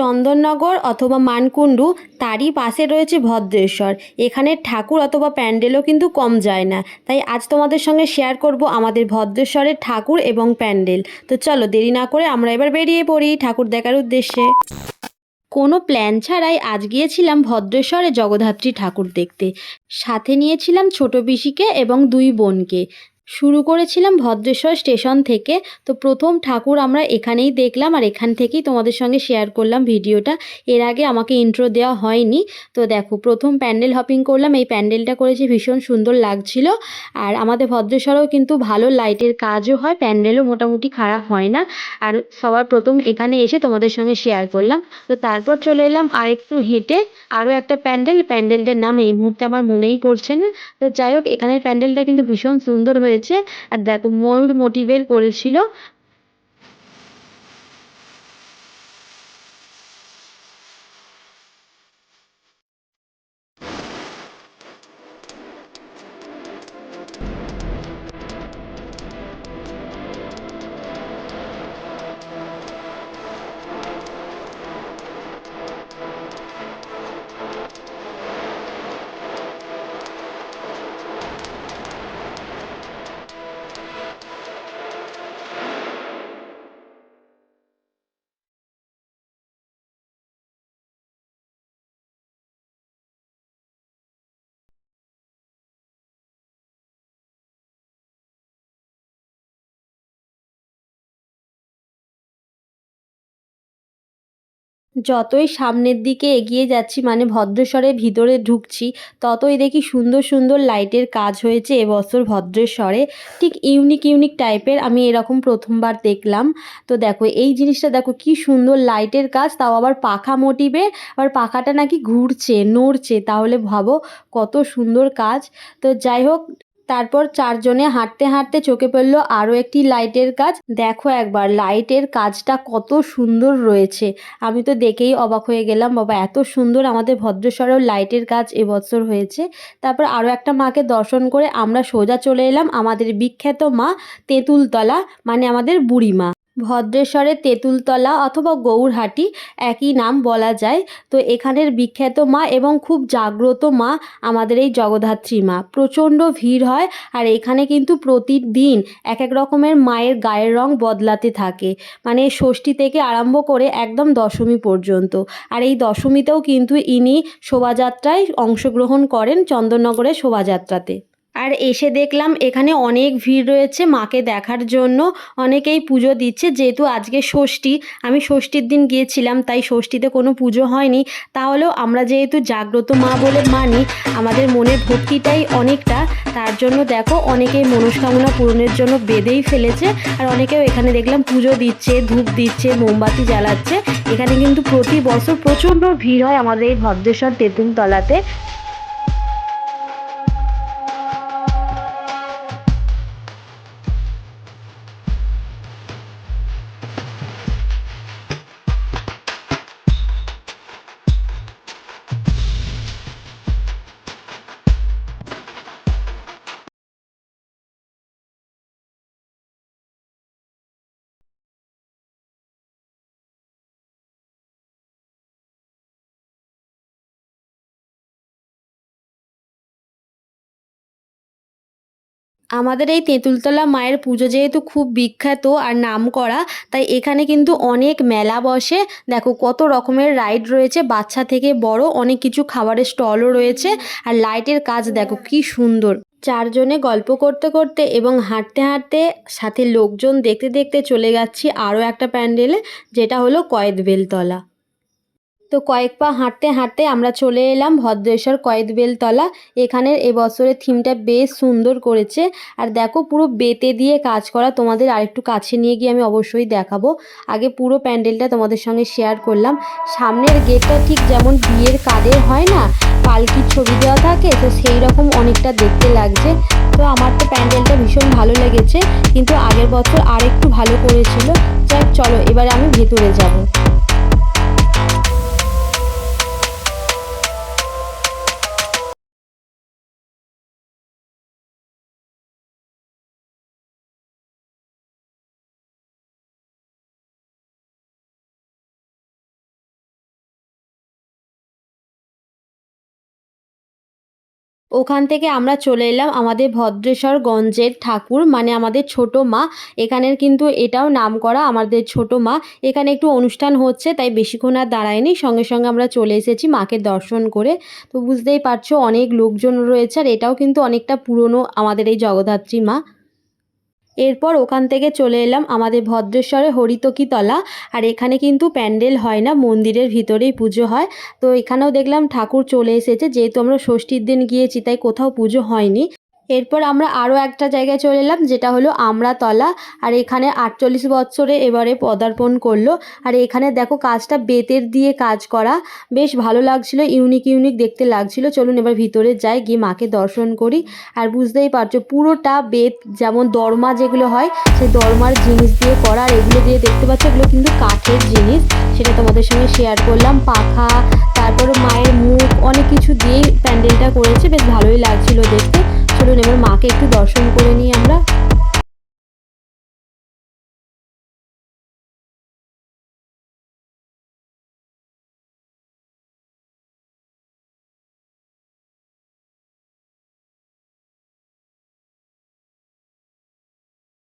চন্দননগর অথবা মানকুণ্ডু, তারই পাশে রয়েছে ভদ্রেশ্বর। এখানের ঠাকুর অথবা প্যান্ডেলও কিন্তু কম যায় না। তাই আজ তোমাদের সঙ্গে শেয়ার করব আমাদের ভদ্রেশ্বরের ঠাকুর এবং প্যান্ডেল। তো চলো দেরি না করে আমরা এবার বেরিয়ে পড়ি ঠাকুর দেখার উদ্দেশ্যে। কোনো প্ল্যান ছাড়াই আজ গিয়েছিলাম ভদ্রেশ্বরে জগদ্ধাত্রী ঠাকুর দেখতে। সাথে নিয়েছিলাম ছোট পিসিকে এবং দুই বোনকে। শুরু করেছিলাম ভদ্রেশ্বর স্টেশন থেকে। তো প্রথম ঠাকুর আমরা এখানেই দেখলাম আর এখান থেকেই তোমাদের সঙ্গে শেয়ার করলাম ভিডিওটা। এর আগে আমাকে ইন্ট্রো দেওয়া হয়নি। তো দেখো, প্রথম প্যান্ডেল হপিং করলাম। এই প্যান্ডেলটা করেছি, ভীষণ সুন্দর লাগছিল। আর আমাদের ভদ্রেশ্বরেও কিন্তু ভালো লাইটের কাজও হয়, প্যান্ডেলও মোটামুটি খারাপ হয় না। আর সবার প্রথম এখানে এসে তোমাদের সঙ্গে শেয়ার করলাম। তো তারপর চলে এলাম আরেকটু হেঁটে। আরও একটা প্যান্ডেল, প্যান্ডেলটার নাম এই মুহূর্তে আমার মনেই পড়ছে না। তো যাই হোক, এখানের প্যান্ডেলটা কিন্তু ভীষণ সুন্দর হয়েছে। আর দেখো ময়ূর মোটিভের করেছিল। যতই সামনের দিকে এগিয়ে যাচ্ছি মানে ভদ্রেশ্বরের ভিতরে ঢুকছি, ততই দেখি সুন্দর সুন্দর লাইটের কাজ হয়েছে এবছর ভদ্রেশ্বরে। ঠিক ইউনিক ইউনিক টাইপের আমি এরকম প্রথমবার দেখলাম। তো দেখো, এই জিনিসটা দেখো, কি সুন্দর লাইটের কাজ, তাও আবার পাখা মোটিভের, আবার পাখাটা নাকি ঘুরছে, নড়ছে, তাহলে ভাবো কত সুন্দর কাজ। তো যাই হোক তারপর চারজনে হাঁটতে হাঁটতে চোখে পড়ল আরও একটি লাইটের কাজ। দেখো একবার, লাইটের কাজটা কত সুন্দর রয়েছে। আমি তো দেখেই অবাক হয়ে গেলাম, বাবা, এত সুন্দর আমাদের ভদ্রেশ্বরেও লাইটের কাজ এবছর হয়েছে। তারপর আরও একটা মাকে দর্শন করে আমরা সোজা চলে এলাম আমাদের বিখ্যাত মা তেঁতুলতলা মানে আমাদের বুড়িমা। ভদ্রেশ্বরের তেঁতুলতলা অথবা গৌরহাটি, একই নাম বলা যায়। তো এখানের বিখ্যাত মা এবং খুব জাগ্রত মা আমাদের এই জগদ্ধাত্রী মা। প্রচণ্ড ভিড় হয় আর এখানে কিন্তু প্রতিদিন এক এক রকমের মায়ের গায়ের রং বদলাতে থাকে। মানে ষষ্ঠী থেকে আরম্ভ করে একদম দশমী পর্যন্ত। আর এই দশমীতেও কিন্তু ইনি শোভাযাত্রায় অংশগ্রহণ করেন চন্দননগরের শোভাযাত্রাতে। আর এসে দেখলাম এখানে অনেক ভিড় রয়েছে মাকে দেখার জন্য। অনেকেই পুজো দিচ্ছে। যেহেতু আজকে ষষ্ঠী, আমি ষষ্ঠীর দিন গিয়েছিলাম, তাই ষষ্ঠীতে কোনো পুজো হয়নি। তাহলেও আমরা যেহেতু জাগ্রত মা বলে মানি, আমাদের মনের ভক্তিটাই অনেকটা। তার জন্য দেখো, অনেকেই মনস্কামনা পূরণের জন্য বেঁধেই ফেলেছে। আর অনেকেও এখানে দেখলাম পুজো দিচ্ছে, ধূপ দিচ্ছে, মোমবাতি জ্বালাচ্ছে। এখানে কিন্তু প্রতি বছর প্রচণ্ড ভিড় হয় আমাদের এই ভদ্রেশ্বর তেঁতুলতলাতে। আমাদের এই তেঁতুলতলা মায়ের পুজো যেহেতু খুব বিখ্যাত আর নাম করা, তাই এখানে কিন্তু অনেক মেলা বসে। দেখো কত রকমের রাইড রয়েছে, বাচ্চা থেকে বড় অনেক কিছু খাবারের স্টলও রয়েছে আর লাইটের কাজ দেখো কি সুন্দর। চারজনে গল্প করতে করতে এবং হাঁটতে হাঁটতে সাথে লোকজন দেখতে দেখতে চলে যাচ্ছি আরও একটা প্যান্ডেলে, যেটা হলো কয়েদবেলতলা। তো কয়েক পা হাঁটতে হাঁটতে আমরা চলে এলাম ভদ্রেশ্বর কয়েদবেলতলা এখানের এবছরের থিমটা বেশ সুন্দর করেছে। আর দেখো পুরো বেতে দিয়ে কাজ করা তোমাদের আরেকটু কাছে নিয়ে গিয়ে আমি অবশ্যই দেখাবো। আগে পুরো প্যান্ডেলটা তোমাদের সঙ্গে শেয়ার করলাম। সামনের গেটটা ঠিক যেমন বিয়ের কাদের হয় না, পালকির ছবি দেওয়া থাকে, তো সেই রকম অনেকটা দেখতে লাগছে। তো আমার তো প্যান্ডেলটা ভীষণ ভালো লেগেছে, কিন্তু আগের বছর আরেকটু ভালো করেছিল। যাক চলো, এবারে আমি ভেতরে যাব। ওখান থেকে আমরা চলে এলাম আমাদের ভদ্রেশ্বর গঞ্জের ঠাকুর মানে আমাদের ছোট মা। এখানের কিন্তু এটাও নাম করা আমাদের ছোট মা। এখানে একটু অনুষ্ঠান হচ্ছে, তাই বেশিক্ষণ আর দাঁড়ায়নি। সঙ্গে সঙ্গে আমরা চলে এসেছি মাকে দর্শন করে। তো বুঝতেই পারছ, অনেক লোকজন রয়েছে, আর এটাও কিন্তু অনেকটা পুরনো আমাদের এই জগদ্ধাত্রী মা। এরপর ওখান থেকে চলে এলাম আমাদের ভদ্রেশ্বরে হরিতকিতলা। আর এখানে কিন্তু প্যান্ডেল হয় না, মন্দিরের ভিতরেই পুজো হয়। তো এখানেও দেখলাম ঠাকুর চলে এসেছে, যেহেতু আমরা ষষ্ঠীর দিন গিয়েছি, তাই কোথাও পুজো হয়নি। এরপর আমরা আরও একটা জায়গায় চলে এলাম, যেটা হলো আমরাতলা। আর এখানে আটচল্লিশ বছরে এবারে পদার্পণ করল। আর এখানে দেখো কাজটা বেতের দিয়ে কাজ করা। বেশ ভালো লাগছিল, ইউনিক ইউনিক দেখতে লাগছিল। চলুন এবার ভিতরে যাই, গিয়ে মাকে দর্শন করি। আর বুঝতেই পারছ, পুরোটা বেত, যেমন দরমা যেগুলো হয়, সেই দরমার জিনিস দিয়ে করা। আর এগুলো দিয়ে দেখতে পাচ্ছ, এগুলো কিন্তু কাঠের জিনিস। সেটা তোমাদের সঙ্গে শেয়ার করলাম। পাখা, তারপর মায়ের মুখ, অনেক কিছু দিয়েই প্যান্ডেলটা করেছে। বেশ ভালোই লাগছিল দেখতে। চলুন এবার মাকে একটু দর্শন করে নিই আমরা।